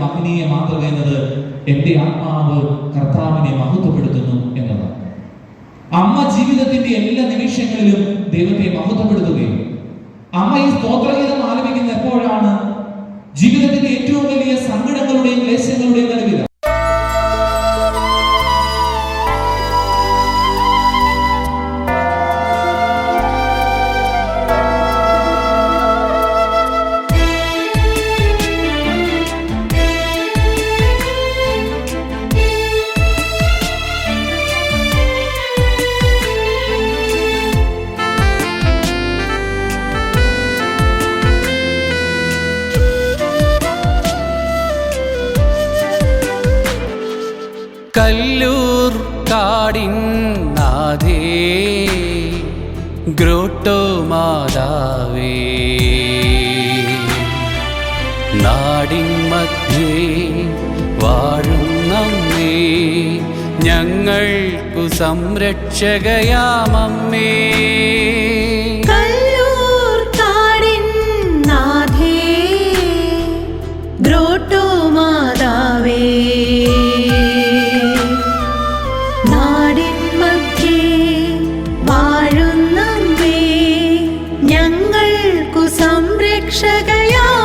മഹനീയ മാതൃക എന്നത് എന്റെ ആത്മാവ് കർത്താവിനെ മഹത്വപ്പെടുത്തുന്നു എന്നതാണ്. അമ്മ ജീവിതത്തിന്റെ എല്ലാ നിമിഷങ്ങളിലും ദൈവത്തെ മഹത്വപ്പെടുത്തുകയും അമ്മ ഈ സ്തോത്രഗീതം ആലപിക്കുന്ന എപ്പോഴാണ് ജീവിതത്തിന്റെ ഏറ്റവും വലിയ സങ്കടങ്ങളുടെയും ക്ലേശങ്ങളുടെയും കല്ലൂർ കാടിൻ നാഥേ ഗ്രോട്ടോ മാതാവേ. നാടിൻ മധ്യേ വാഴും ഞങ്ങൾക്കു സംരക്ഷകയാമമ്മേ. ഞങ്ങൾക്കു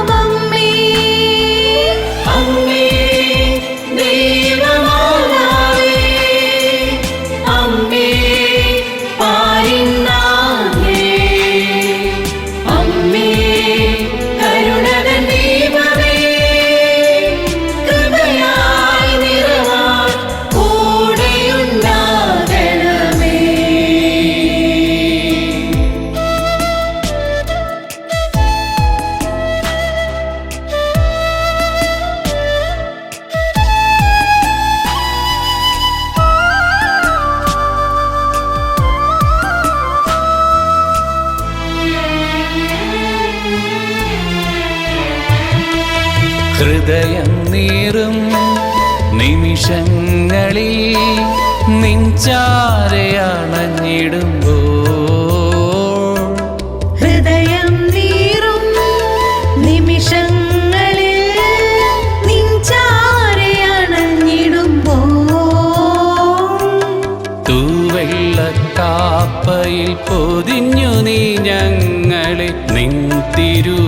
ഹൃദയം നീറും നിമിഷങ്ങളിൽ നിഞ്ചാരെ അണഞ്ഞിടുമ്പോ ഹൃദയം നീറും നിമിഷങ്ങളിൽ നിഞ്ചാരെ അണഞ്ഞിടുമ്പോ തൂവെള്ളക്കാപ്പയിൽ പൊതിഞ്ഞു നീ ഞങ്ങളെ നിൻ തിരുമടിയിലിരുത്തേ.